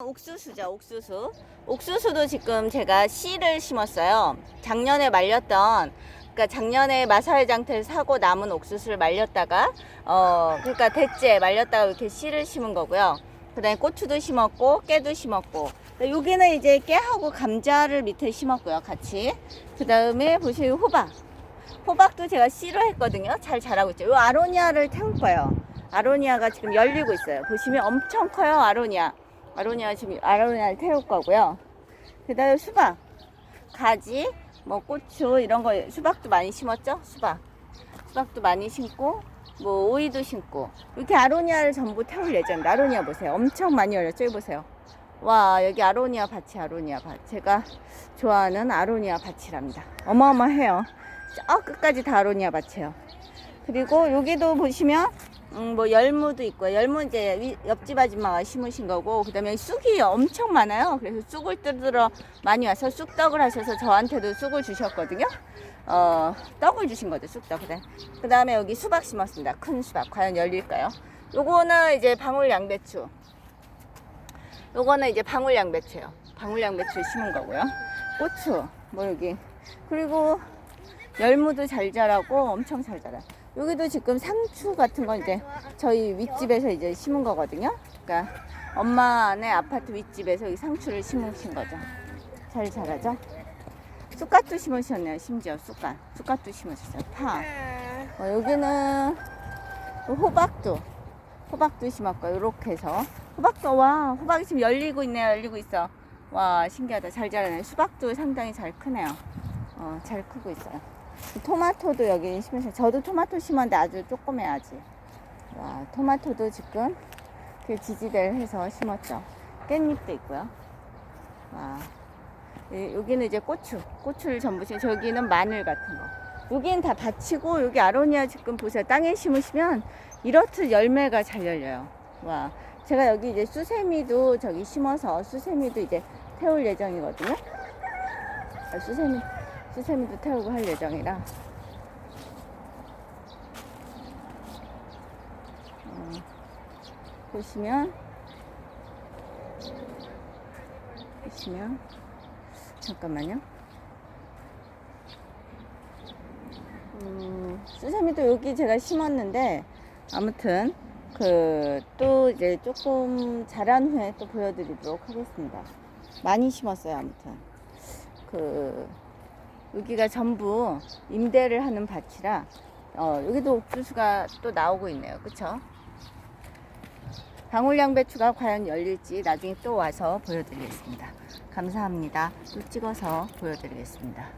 옥수수죠, 옥수수. 옥수수도 지금 제가 씨를 심었어요. 작년에 말렸던, 그러니까 작년에 마사회장터를 사고 남은 옥수수를 말렸다가, 어, 그러니까 대째 말렸다가 이렇게 씨를 심은 거고요. 그 다음에 고추도 심었고, 깨도 심었고. 여기는 이제 깨하고 감자를 밑에 심었고요, 같이. 그 다음에 보시면 호박. 호박도 제가 씨로 했거든요. 잘 자라고 있죠. 이 아로니아를 태울 거예요. 아로니아가 지금 열리고 있어요. 보시면 엄청 커요, 아로니아. 아로니아 지금 아로니아를 태울 거고요. 그 다음에 수박, 가지, 뭐 고추 이런 거 수박도 많이 심었죠? 수박. 수박도 많이 심고 뭐 오이도 심고 이렇게 아로니아를 전부 태울 예정입니다. 아로니아 보세요. 엄청 많이 열렸죠? 여기 보세요. 와 여기 아로니아 밭이 아로니아 밭. 제가 좋아하는 아로니아 밭이랍니다. 어마어마해요. 저 끝까지 다 아로니아 밭이에요. 그리고 여기도 보시면 음, 뭐 열무도 있고 열무 이제 위- 옆집 아줌마가 심으신 거고 그다음에 쑥이 엄청 많아요. 그래서 쑥을 뜯으러 많이 와서 쑥떡을 하셔서 저한테도 쑥을 주셨거든요. 어 떡을 주신 거죠 쑥떡. 그다음 그다음에 여기 수박 심었습니다. 큰 수박 과연 열릴까요? 요거는 이제 방울 양배추. 요거는 이제 방울 양배추예요. 방울 양배추 심은 거고요. 고추 뭐 여기 그리고 열무도 잘 자라고 엄청 잘 자라. 여기도 지금 상추 같은 건 이제 저희 윗집에서 이제 심은 거거든요. 그러니까 엄마네 아파트 윗집에서 이 상추를 심으신 거죠. 잘 자라죠? 쑥갓도 심으셨네요. 심지어 쑥갓. 쑥갓도 심으셨어요. 파. 어, 여기는 호박도. 호박도 심었고 이렇게 해서 호박도 와 호박이 지금 열리고 있네요. 열리고 있어. 와 신기하다. 잘 자라네. 수박도 상당히 잘 크네요. 어, 잘 크고 있어요. 토마토도 여기 심으셨어요. 저도 토마토 심었는데 아주 조그매 아직. 와, 토마토도 지금 그 지지대를 해서 심었죠. 깻잎도 있고요. 와, 예, 여기는 이제 고추. 고추를 전부 심 저기는 마늘 같은 거. 여기는 다 밭이고 여기 아로니아 지금 보세요. 땅에 심으시면 이렇듯 열매가 잘 열려요. 와, 제가 여기 이제 수세미도 저기 심어서 수세미도 이제 태울 예정이거든요. 아, 수세미 수세미도 태우고 할 예정이라. 음, 보시면 보시면 잠깐만요. 음, 수세미도 여기 제가 심었는데 아무튼 그 또 이제 조금 자란 후에 또 보여드리도록 하겠습니다. 많이 심었어요 아무튼. 그 여기가 전부 임대를 하는 밭이라 어, 여기도 옥수수가 또 나오고 있네요. 그쵸? 방울양배추가 과연 열릴지 나중에 또 와서 보여드리겠습니다. 감사합니다. 또 찍어서 보여드리겠습니다.